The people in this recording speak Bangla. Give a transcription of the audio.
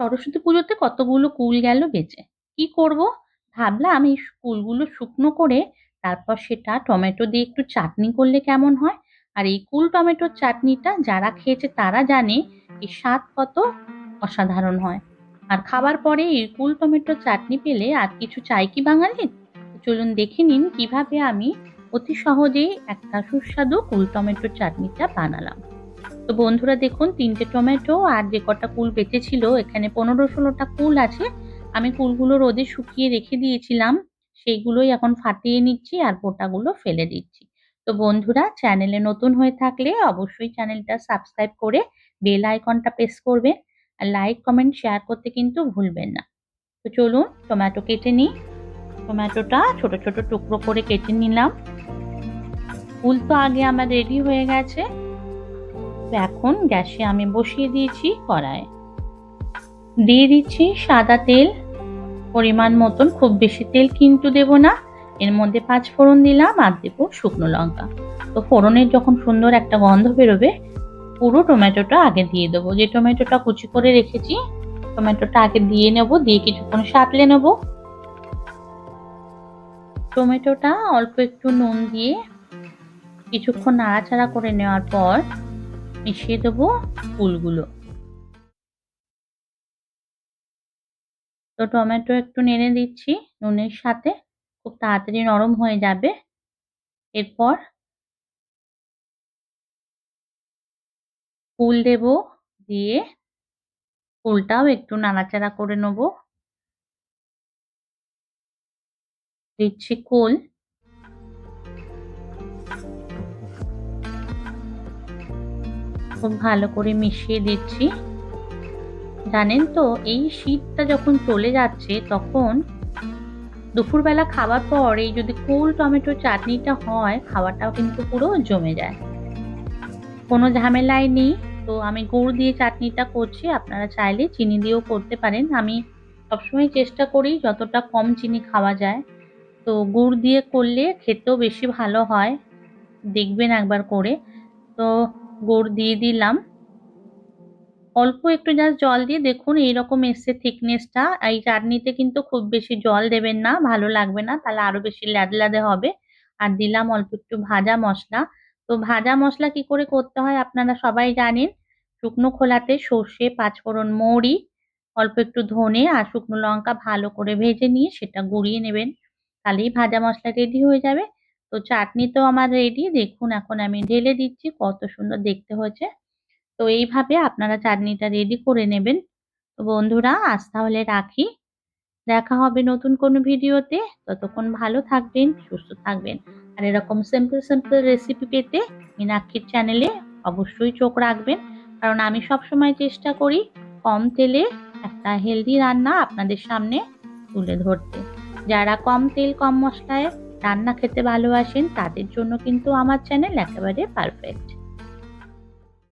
সরস্বতী পুজোতে কতগুলো কুল গেল বেঁচে। কি করব? ভাবলাম এই কুলগুলো শুকনো করে তারপর সেটা টমেটো দিয়ে একটু চাটনি করলে কেমন হয়? আর এই কুল টমেটোর চাটনিটা যারা খেয়েছে তারা জানে এর স্বাদ কত অসাধারণ হয়। আর খাবার পরে এই কুল টমেটোর চাটনি পেলে আর কিছু চাই কি বাঙালির চলুন দেখে নিন কীভাবে আমি অতি সহজেই একটা সুস্বাদু কুল টমেটোর চাটনিটা বানালাম। তো বন্ধুরা দেখুন, তিনটে টমেটো আর যে কটা কুল বেঁচেছিল, এখানে পনেরো ষোলোটা কুল আছে। আমি কুলগুলো রোদে শুকিয়ে রেখে দিয়েছিলাম। সেইগুলোই এখন ফাটিয়ে নিচ্ছি আর পোটাগুলো ফেলে দিচ্ছি। তো বন্ধুরা, চ্যানেলে নতুন হয়ে থাকলে অবশ্যই চ্যানেলটা সাবস্ক্রাইব করে বেল আইকনটা প্রেস করবেন। আর লাইক, কমেন্ট, শেয়ার করতে কিন্তু ভুলবেন না। তো চলুন, টমেটো কেটে নিই। টমেটোটা ছোট ছোট টুকরো করে কেটে নিলাম। ফুল তো আগে আমার রেডি হয়ে গেছে। এখন গ্যাসে আমি বসিয়ে দিয়েছি কড়ায় দিয়ে দিচ্ছি সাদা তেল। পরিমাণ মতন খুব বেশি তেল কিন্তু দেব না। এর মধ্যে পাঁচ ফোড়ন দিলাম আর দেবো শুকনো লঙ্কা। তো ফোড়নের যখন সুন্দর একটা গন্ধ বেরোবে, পুরো টমেটোটা আগে দিয়ে দেবো। যে টমেটোটা কুচি করে রেখেছি, টমেটোটা আগে দিয়ে নেব, দিয়ে কিছুক্ষণ সাঁতলে নেব। টমেটোটা অল্প একটু নুন দিয়ে কিছুক্ষণ নাড়াচাড়া করে নেওয়ার পর মিশিয়ে দেবো ফুলগুলো। তো টমেটো একটু নেড়ে দিচ্ছি নুনের সাথে, খুব তাড়াতাড়ি নরম হয়ে যাবে। এরপর ফুল দেব, দিয়ে ফুলটাও একটু নাড়াচাড়া করে নেব। দিচ্ছি কুল। খুব ভালো করে মিশিয়ে দিচ্ছি। জানেন তো, এই শীতটা যখন চলে যাচ্ছে, তখন দুপুরবেলা খাবার পর এই যদি কুল টমেটো চাটনিটা হয় খাবারটাও কিন্তু পুরো জমে যায়। কোনো ঝামেলাই নেই। তো আমি গুড় দিয়ে চাটনিটা করছি। আপনারা চাইলে চিনি দিয়েও করতে পারেন। আমি সবসময় চেষ্টা করি যতটা কম চিনি খাওয়া যায়। তো গুড় দিয়ে করলে খেতেও বেশি ভালো হয়। দেখবেন একবার করে। তো গুড় দিয়ে দিলাম। অল্প একটু জাস্ট জল দিয়ে দেখুন এইরকম এসছে থিকনেসটা এই চাটনিতে কিন্তু খুব বেশি জল দেবেন না, ভালো লাগবে না, তাহলে আরও বেশি ল্যাদে হবে। আর দিলাম অল্প একটু ভাজা মশলা। তো ভাজা মশলা কি করে করতে হয় আপনারা সবাই জানেন। শুকনো খোলাতে সর্ষে, পাঁচফোড়ন, মৌরি, অল্প একটু ধনে আর শুকনো লঙ্কা ভালো করে ভেজে নিয়ে সেটা গুঁড়িয়ে নেবেন। তাহলেই ভাজা মশলা রেডি হয়ে যাবে। তো চাটনি তো আমার রেডি দেখুন এখন আমি ঢেলে দিচ্ছি, কত সুন্দর দেখতে হয়েছে। তো এইভাবে আপনারা চাটনিটা রেডি করে নেবেন। তো বন্ধুরা, আজ তাহলে রাখি। দেখা হবে নতুন কোনো ভিডিওতে। ততক্ষণ ভালো থাকবেন, সুস্থ থাকবেন। আর এরকম সিম্পল সিম্পল রেসিপি পেতে মীনাক্ষীর চ্যানেলে অবশ্যই চোখ রাখবেন। কারণ আমি সবসময় চেষ্টা করি কম তেলে একটা হেলদি রান্না আপনাদের সামনে তুলে ধরতে। যারা কম তেল, কম মশলায় রান্না খেতে ভালোবাসেন তাদের জন্য কিন্তু আমার চ্যানেল একেবারে পারফেক্ট